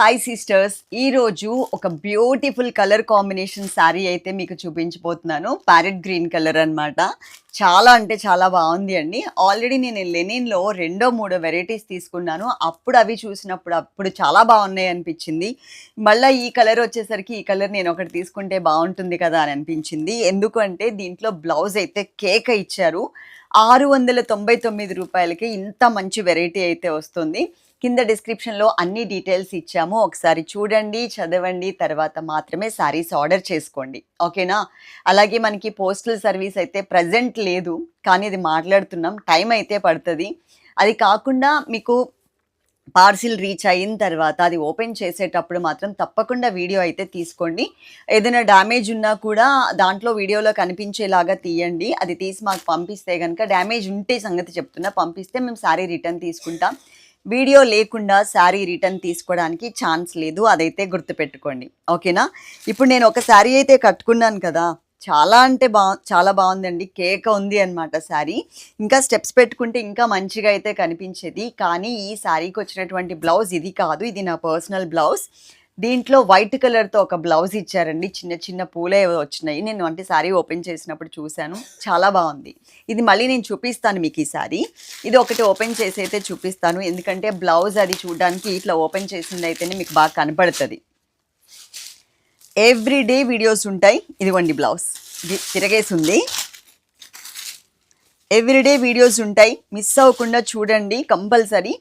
Hi sisters ఈరోజు ఒక beautiful colour combination sari అయితే మీకు చూపించబోతున్నాను. ప్యారెట్ గ్రీన్ కలర్ అన్నమాట. చాలా అంటే చాలా బాగుంది అండి. ఆల్రెడీ నేను లెనిన్లో రెండో మూడో వెరైటీస్ తీసుకున్నాను. అప్పుడు అవి చూసినప్పుడు అప్పుడు చాలా బాగున్నాయి అనిపించింది. మళ్ళీ ఈ కలర్ వచ్చేసరికి ఈ కలర్ నేను ఒకటి తీసుకుంటే బాగుంటుంది కదా అని అనిపించింది. ఎందుకంటే దీంట్లో బ్లౌజ్ అయితే కేక్ ఇచ్చారు. ఆరు వందల తొంభై తొమ్మిది రూపాయలకి ఇంత మంచి వెరైటీ అయితే వస్తుంది. కింద డిస్క్రిప్షన్లో అన్ని డీటెయిల్స్ ఇచ్చాము. ఒకసారి చూడండి చదవండి తర్వాత మాత్రమే శారీస్ ఆర్డర్ చేసుకోండి. ఓకేనా? అలాగే మనకి పోస్టల్ సర్వీస్ అయితే ప్రజెంట్ లేదు కానీ ఇది మాట్లాడుతున్నాం. టైం అయితే పడుతుంది. అది కాకుండా మీకు పార్సిల్ రీచ్ అయిన తర్వాత అది ఓపెన్ చేసేటప్పుడు మాత్రం తప్పకుండా వీడియో అయితే తీసుకోండి. ఏదైనా డ్యామేజ్ ఉన్నా కూడా దాంట్లో వీడియోలో కనిపించేలాగా తీయండి. అది తీసి మాకు పంపిస్తే కనుక డ్యామేజ్ ఉంటే సంగతి చెప్తున్నా. పంపిస్తే మేము శారీ రిటర్న్ తీసుకుంటాం. వీడియో లేకుండా శారీ రిటర్న్ తీసుకోవడానికి ఛాన్స్ లేదు అదైతే గుర్తుపెట్టుకోండి. ఓకేనా? ఇప్పుడు నేను ఒక శారీ అయితే కట్టుకున్నాను కదా చాలా అంటే బా చాలా బాగుందండి. కేక ఉంది అనమాట శారీ. ఇంకా స్టెప్స్ పెట్టుకుంటే ఇంకా మంచిగా అయితే కనిపించేది. కానీ ఈ శారీకి వచ్చినటువంటి బ్లౌజ్ ఇది కాదు ఇది నా పర్సనల్ బ్లౌజ్. దీంట్లో వైట్ కలర్తో ఒక బ్లౌజ్ ఇచ్చారండి. చిన్న చిన్న పూలే వచ్చినాయి. నేను అంటే శారీ ఓపెన్ చేసినప్పుడు చూశాను. చాలా బాగుంది. ఇది మళ్ళీ నేను చూపిస్తాను మీకు ఈ శారీ ఇది ఒకటి ఓపెన్ చేసి అయితే చూపిస్తాను. ఎందుకంటే బ్లౌజ్ అది చూడడానికి ఇట్లా ఓపెన్ చేసింది అయితేనే మీకు బాగా కనపడుతుంది. ఎవ్రీ డే వీడియోస్ ఉంటాయి. ఇదిగోండి బ్లౌజ్. తిరగేసింది. ఎవ్రీడే వీడియోస్ ఉంటాయి. మిస్ అవ్వకుండా చూడండి. కంపల్సరీ.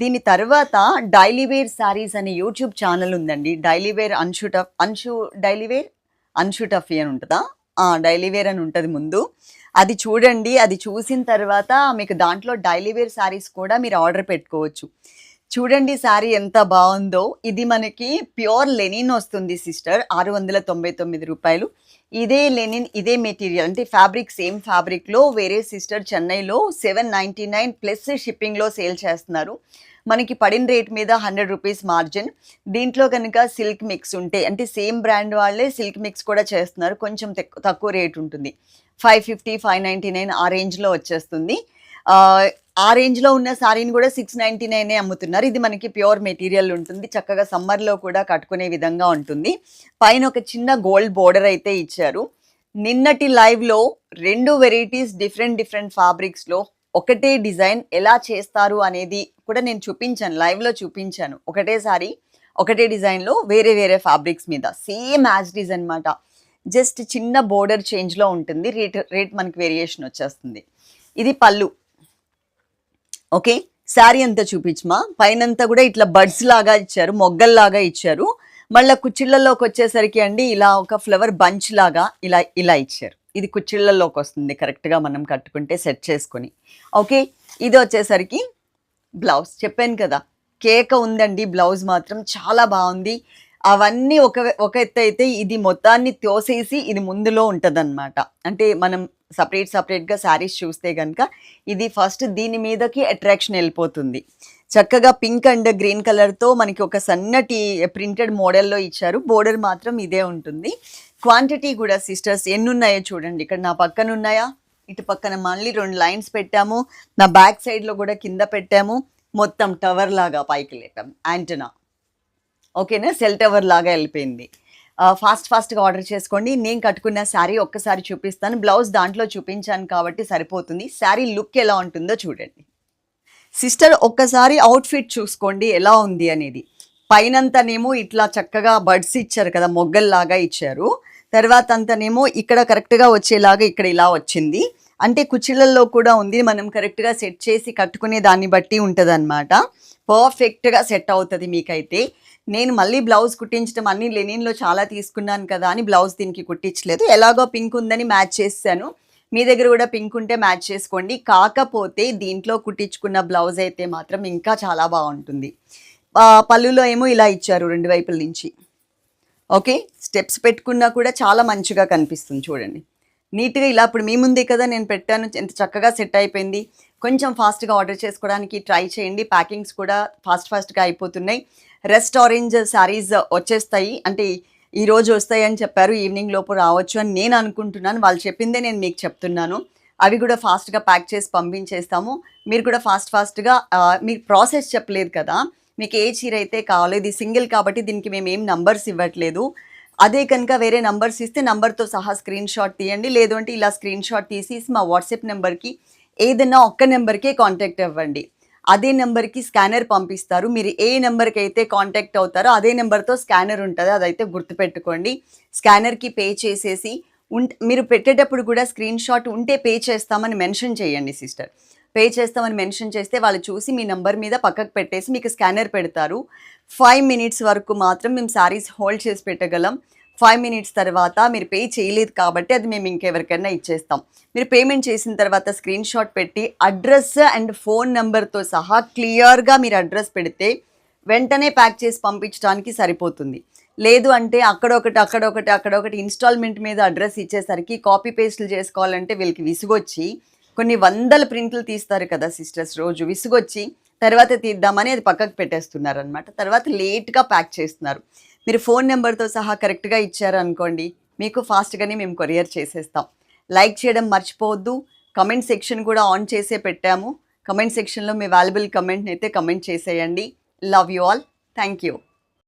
దీని తర్వాత డైలీ వేర్ శారీస్ అనే యూట్యూబ్ ఛానల్ ఉందండి. Daily wear Anshu tough Anshu daily wear అని ఉంటుందా? డైలీ వేర్ అని ఉంటుంది ముందు. అది చూడండి అది చూసిన తర్వాత మీకు దాంట్లో డైలీ వేర్ శారీస్ కూడా మీరు ఆర్డర్ పెట్టుకోవచ్చు. చూడండి శారీ ఎంత బాగుందో. ఇది మనకి ప్యూర్ లెనిన్ వస్తుంది సిస్టర్ ఆరు వందల తొంభై తొమ్మిది రూపాయలు. ఇదే లెనిన్ ఇదే మెటీరియల్. అంటే ఫ్యాబ్రిక్ సేమ్ ఫ్యాబ్రిక్లో వేరే సిస్టర్ చెన్నైలో సెవెన్ నైంటీ నైన్ ప్లస్ షిప్పింగ్లో సేల్ చేస్తున్నారు. మనకి పడిన రేట్ మీద హండ్రెడ్ రూపీస్ మార్జిన్ దీంట్లో కనుక సిల్క్ మిక్స్ ఉంటే అంటే సేమ్ బ్రాండ్ వాళ్ళే సిల్క్ మిక్స్ కూడా చేస్తున్నారు. కొంచెం తక్కువ రేట్ ఉంటుంది. Five fifty five ninety nine ఆ రేంజ్లో వచ్చేస్తుంది. ఆ, రేంజ్లో ఉన్న శారీని కూడా సిక్స్ నైంటీ నైనే అమ్ముతున్నారు. ఇది మనకి ప్యూర్ మెటీరియల్ ఉంటుంది. చక్కగా సమ్మర్లో కూడా కట్టుకునే విధంగా ఉంటుంది. పైన ఒక చిన్న గోల్డ్ బోర్డర్ అయితే ఇచ్చారు. నిన్నటి లైవ్లో రెండు వెరైటీస్ డిఫరెంట్ డిఫరెంట్ ఫ్యాబ్రిక్స్లో ఒకటే డిజైన్ ఎలా చేస్తారు అనేది కూడా నేను చూపించాను. లైవ్లో చూపించాను. ఒకటేసారి ఒకటే డిజైన్లో వేరే వేరే ఫ్యాబ్రిక్స్ మీద. సేమ్ యాజ్ డిజ్ అనమాట జస్ట్ చిన్న బోర్డర్ చేంజ్లో ఉంటుంది. రేట్ రేట్ మనకి వేరియేషన్ వచ్చేస్తుంది. ఇది పళ్ళు. ఓకే? శారీ అంతా చూపించమా? పైనంతా కూడా ఇట్లా బడ్స్ లాగా ఇచ్చారు మొగ్గల్లాగా ఇచ్చారు. మళ్ళీ కుచ్చిళ్ళలోకి వచ్చేసరికి అండి ఇలా ఒక ఫ్లవర్ బంచ్ లాగా ఇలా ఇలా ఇచ్చారు. ఇది కుచ్చిళ్ళలోకి వస్తుంది కరెక్ట్గా మనం కట్టుకుంటే సెట్ చేసుకొని. ఓకే? ఇది వచ్చేసరికి బ్లౌజ్. చెప్పాను కదా కేక ఉందండి బ్లౌజ్ మాత్రం చాలా బాగుంది. అవన్నీ ఒక ఒక ఎత్తు అయితే ఇది మొత్తాన్ని తోసేసి ఇది ముందులో ఉంటుందన్నమాట. అంటే మనం సపరేట్ సపరేట్గా శారీస్ చూస్తే కనుక ఇది ఫస్ట్ దీని మీదకి అట్రాక్షన్ వెళ్ళిపోతుంది. చక్కగా పింక్ అండ్ గ్రీన్ కలర్తో మనకి ఒక సన్నటి ప్రింటెడ్ మోడల్లో ఇచ్చారు. బోర్డర్ మాత్రం ఇదే ఉంటుంది. క్వాంటిటీ కూడా సిస్టర్స్ ఎన్ని ఉన్నాయో చూడండి. ఇక్కడ నా పక్కన ఉన్నాయా ఇటు పక్కన మళ్ళీ రెండు లైన్స్ పెట్టాము. నా బ్యాక్ సైడ్లో కూడా కింద పెట్టాము. మొత్తం టవర్ లాగా పైకి లేపాం యాంటనా. ఓకేనా? సెల్ టవర్ లాగా వెళ్ళిపోయింది. ఫాస్ట్ ఫాస్ట్గా ఆర్డర్ చేసుకోండి. నేను కట్టుకున్న శారీ ఒక్కసారి చూపిస్తాను. బ్లౌజ్ దాంట్లో చూపించాను కాబట్టి సరిపోతుంది. శారీ లుక్ ఎలా ఉంటుందో చూడండి. సిస్టర్ ఒక్కసారి అవుట్ఫిట్ చూసుకోండి. ఎలా ఉంది అనేది. పైనంతనేమో ఇట్లా చక్కగా బడ్స్ ఇచ్చారు కదా మొగ్గల్లాగా ఇచ్చారు. తర్వాత అంతనేమో ఇక్కడ కరెక్ట్గా వచ్చేలాగా ఇక్కడ ఇలా వచ్చింది. అంటే కుచ్చిళ్ళల్లో కూడా ఉంది. మనం కరెక్ట్గా సెట్ చేసి కట్టుకునే దాన్ని బట్టి ఉంటుంది పర్ఫెక్ట్గా సెట్ అవుతుంది మీకైతే. నేను మళ్ళీ బ్లౌజ్ కుట్టించడం అన్ని లెనిన్లో చాలా తీసుకున్నాను కదా అని బ్లౌజ్ దీనికి కుట్టించలేదు. ఎలాగో పింక్ ఉందని మ్యాచ్ చేశాను. మీ దగ్గర కూడా పింక్ ఉంటే మ్యాచ్ చేసుకోండి. కాకపోతే దీంట్లో కుట్టించుకున్న బ్లౌజ్ అయితే మాత్రం ఇంకా చాలా బాగుంటుంది. పళ్ళులో ఏమో ఇలా ఇచ్చారు రెండు వైపుల నుంచి. ఓకే? స్టెప్స్ పెట్టుకున్నా కూడా చాలా మంచిగా కనిపిస్తుంది చూడండి. నీట్గా ఇలా ఇప్పుడు మీ ముందే కదా నేను పెట్టాను. ఎంత చక్కగా సెట్ అయిపోయింది. కొంచెం ఫాస్ట్గా ఆర్డర్ చేసుకోవడానికి ట్రై చేయండి. ప్యాకింగ్స్ కూడా ఫాస్ట్ ఫాస్ట్గా అయిపోతున్నాయి. రెస్ట్ ఆరెంజ్ శారీస్ వచ్చేస్తాయి. అంటే ఈ రోజు వస్తాయి అని చెప్పారు. ఈవినింగ్ లోపు రావచ్చు అని నేను అనుకుంటున్నాను. వాళ్ళు చెప్పిందే నేను మీకు చెప్తున్నాను. అవి కూడా ఫాస్ట్గా ప్యాక్ చేసి పంపించేస్తాము. మీరు కూడా ఫాస్ట్ ఫాస్ట్గా మీకు ప్రాసెస్ చెప్పలేదు కదా. మీకు ఏ చీర అయితే కావాలో ఇది సింగిల్ కాబట్టి దీనికి మేము ఏం నంబర్స్ ఇవ్వట్లేదు. అదే కనుక వేరే నంబర్స్ ఇస్తే నంబర్తో సహా స్క్రీన్ షాట్ తీయండి. లేదంటే ఇలా స్క్రీన్ షాట్ తీసి మా వాట్సాప్ నెంబర్కి ఏదైనా ఒక్క నెంబర్కే కాంటాక్ట్ అవ్వండి. అదే నెంబర్కి స్కానర్ పంపిస్తారు. మీరు ఏ నెంబర్కి అయితే కాంటాక్ట్ అవుతారో అదే నెంబర్తో స్కానర్ ఉంటుంది. అదైతే గుర్తుపెట్టుకోండి. స్కానర్కి పే చేసేసి ఉం మీరు పెట్టేటప్పుడు కూడా స్క్రీన్ షాట్ ఉంటే పే చేస్తామని మెన్షన్ చేయండి సిస్టర్. పే చేస్తామని మెన్షన్ చేస్తే వాళ్ళు చూసి మీ నెంబర్ మీద పక్కకు పెట్టేసి మీకు స్కానర్ పెడతారు. ఫైవ్ మినిట్స్ వరకు మాత్రం మేము శారీస్ హోల్డ్ చేసి పెట్టగలం. ఫైవ్ మినిట్స్ తర్వాత మీరు పే చేయలేదు కాబట్టి అది మేము ఇంకెవరికైనా ఇచ్చేస్తాం. మీరు పేమెంట్ చేసిన తర్వాత స్క్రీన్ షాట్ పెట్టి అడ్రస్ అండ్ ఫోన్ నెంబర్తో సహా క్లియర్గా మీరు అడ్రస్ పెడితే వెంటనే ప్యాక్ చేసి పంపించడానికి సరిపోతుంది. లేదు అంటే అక్కడొకటి అక్కడొకటి అక్కడొకటి ఇన్స్టాల్మెంట్ మీద అడ్రస్ ఇచ్చేసరికి కాపీ పేస్ట్లు చేసుకోవాలంటే వీళ్ళకి విసుగొచ్చి కొన్ని వందల ప్రింట్లు తీస్తారు కదా సిస్టర్స్ రోజు విసుగొచ్చి తర్వాత తీద్దామని అది పక్కకు పెట్టేస్తున్నారు అనమాట తర్వాత లేట్గా ప్యాక్ చేస్తున్నారు. మీరు ఫోన్ నెంబర్తో సహా కరెక్ట్గా ఇచ్చారు అనుకోండి మీకు ఫాస్ట్గానే మేము కొరియర్ చేసేస్తాం. లైక్ చేయడం మర్చిపోవద్దు. కమెంట్ సెక్షన్ కూడా ఆన్ చేసే పెట్టాము. కమెంట్ సెక్షన్లో మీ వాల్యుబుల్ కమెంట్ని అయితే కమెంట్ చేసేయండి. Love you all. Thank you